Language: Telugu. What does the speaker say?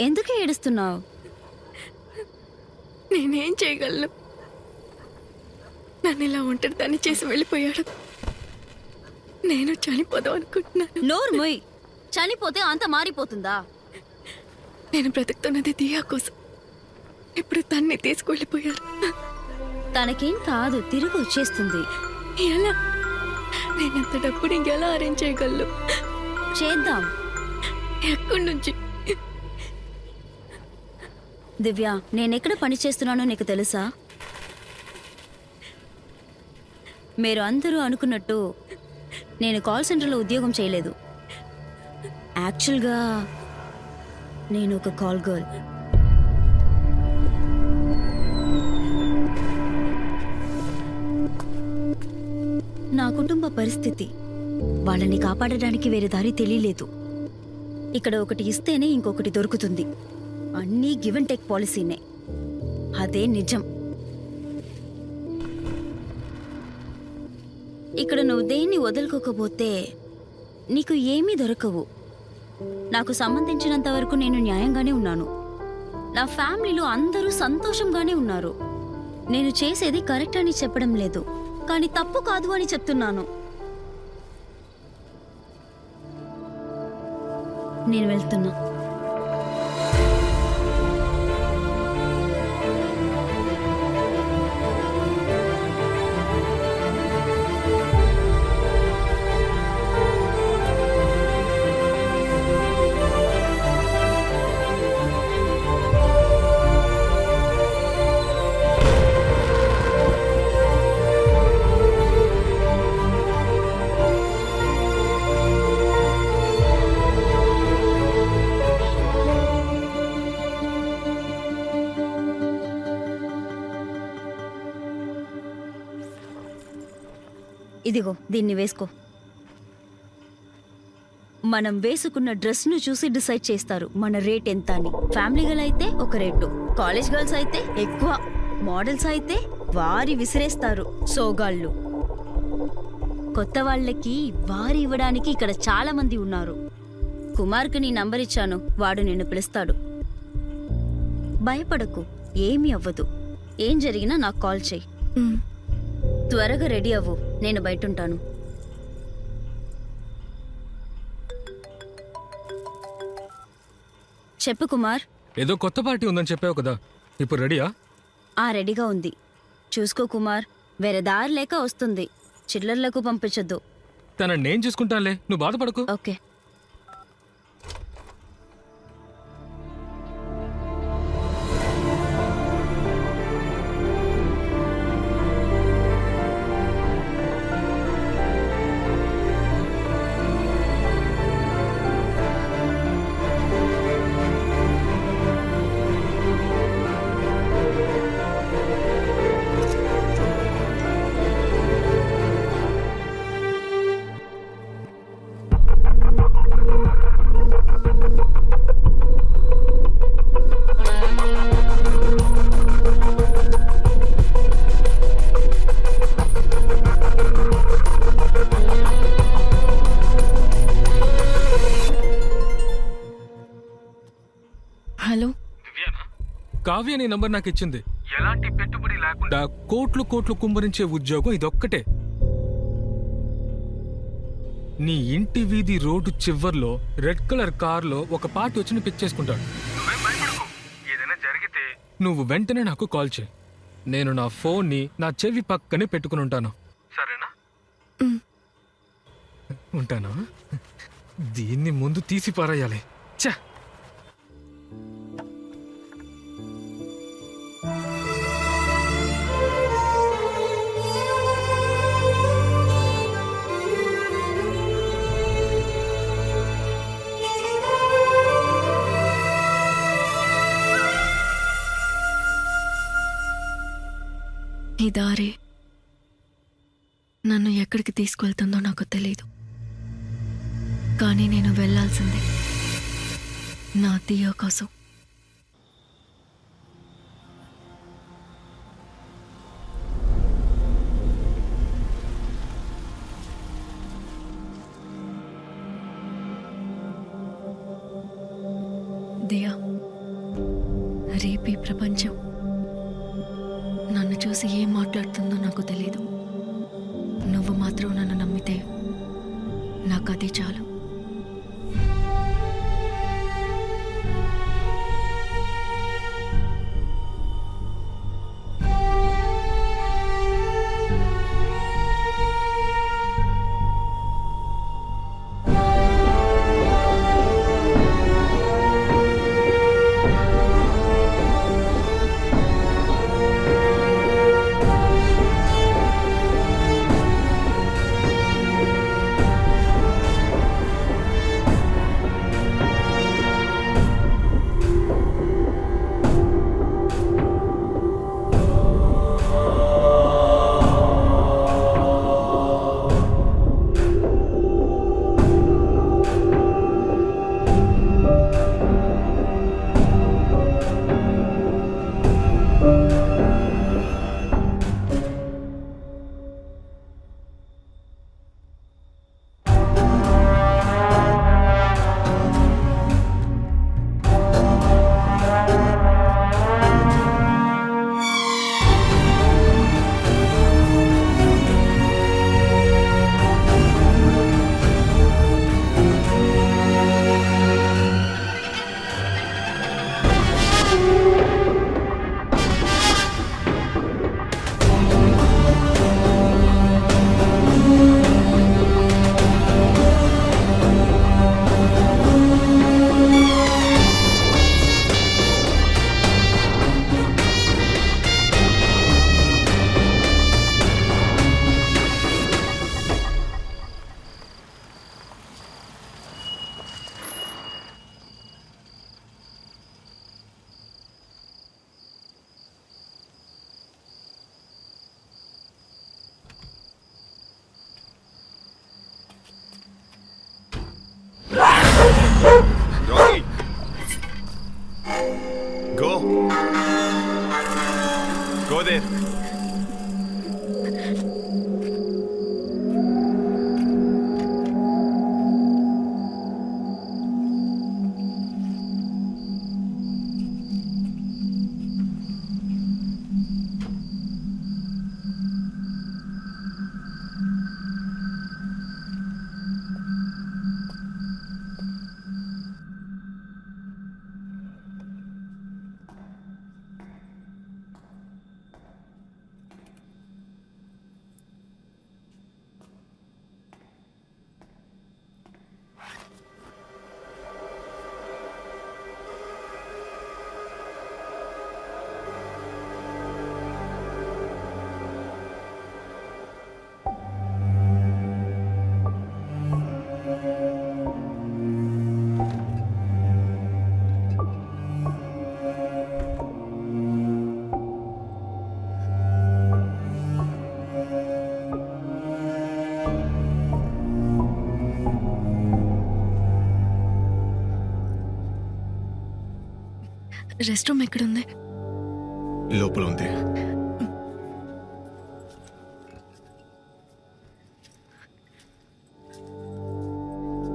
ఎందుకు ఏడుస్తున్నావు? నేనేం చేయగలను? నన్ను ఇలా ఒంటరిదాన్ని చేసి వెళ్ళిపోయాడు. నేను చనిపోదాం అనుకుంటున్నాను. నోరు మొయ్. చనిపోతే అంత మారిపోతుందా? నేను బ్రతుకుతున్నది దియా కోసం. ఇప్పుడు తన్ని తీసుకువెళ్ళిపోయారు తనకేం కాదు తిరిగి వచ్చేస్తుంది ఎలా? నేనంత డబ్బుని ఇంకెలా అరేంజ్ చేయగలను? చేద్దాం. ఎక్కడి నుంచి? దివ్య నేనెక్కడ పని చేస్తున్నానో నీకు తెలుసా? మీరు అందరూ అనుకున్నట్టు నేను కాల్ సెంటర్లో ఉద్యోగం చేయలేదు. యాక్చువల్గా నేను ఒక కాల్ గర్ల్. నా కుటుంబ పరిస్థితి వాళ్ళని కాపాడడానికి వేరే దారి తెలియలేదు. ఇక్కడ ఒకటి ఇస్తేనే ఇంకొకటి దొరుకుతుంది. అన్నీ గివ్ అండ్ టేక్ పాలసీనే. అదే నిజం. ఇక్కడ నువ్వు దేన్ని వదులుకోకపోతే నీకు ఏమీ దొరకవు. నాకు సంబంధించినంత వరకు నేను న్యాయంగానే ఉన్నాను. నా ఫ్యామిలీలో అందరూ సంతోషంగానే ఉన్నారు. నేను చేసేది కరెక్ట్ అని చెప్పడం లేదు కానీ తప్పు కాదు అని చెప్తున్నాను. నేను వెళ్తున్నా. ఇదిగో దీన్ని వేసుకో. మనం వేసుకున్న డ్రెస్ను చూసి డిసైడ్ చేస్తారు మన రేట్ ఎంత అని. ఫ్యామిలీ గర్ల్ అయితే ఒక రేటు కాలేజ్ గర్ల్స్ అయితే ఎక్కువ మోడల్స్ అయితే వారి విసిరేస్తారు సోగాళ్ళు. కొత్త వాళ్ళకి వారి ఇవ్వడానికి ఇక్కడ చాలా మంది ఉన్నారు. కుమార్కి నీ నంబర్ ఇచ్చాను వాడు నిన్ను పిలుస్తాడు. భయపడకు ఏమీ అవ్వదు. ఏం జరిగినా నాకు కాల్ ఉమ్, త్వరగా రెడీ అవ్వు. నేను బయటుంటాను. చెప్పు కుమార్. ఏదో కొత్త పార్టీ ఉందని చెప్పావు కదా ఇప్పుడు రెడీయా? ఆ రెడీగా ఉంది. చూసుకో కుమార్ వేరే దారి లేక వస్తుంది. చిల్లర్లకు పంపించొద్దు. తనని నేను చూసుకుంటానులే నువ్వు బాధపడకు. ఓకే. కావ్య నీ నంబర్ నాకు ఇచ్చింది. ఎలాంటి పెట్టుబడి లేకుండా కోట్లు కోట్లు కుమ్మరించే ఉద్యోగం ఇదొక్కటే. నీ ఇంటి వీధి రోడ్డు చివర్లో రెడ్ కలర్ కార్లో ఒక పార్టీ వచ్చి పిక్ చేసుకుంటాడు. ఏదైనా జరిగితే నువ్వు వెంటనే నాకు కాల్ చేయి. నేను నా ఫోన్ని నా చెవి పక్కనే పెట్టుకుని ఉంటాను. సరేనా. ఉంటానా? దీన్ని ముందు తీసి పారేయాలి ఛ! ఈ దారి నన్ను ఎక్కడికి తీసుకెళ్తుందో నాకు తెలియదు కానీ నేను వెళ్ళాల్సిందే నా దియో కోసం. దియా రేపీ ప్రపంచం. చూసి ఏం మాట్లాడుతుందో నాకు తెలీదు. నువ్వు మాత్రం నన్ను నమ్మితే నాకు అది చాలు. రెస్ట్ రూమ్ ఎక్కడుంది? లోపల ఉంది.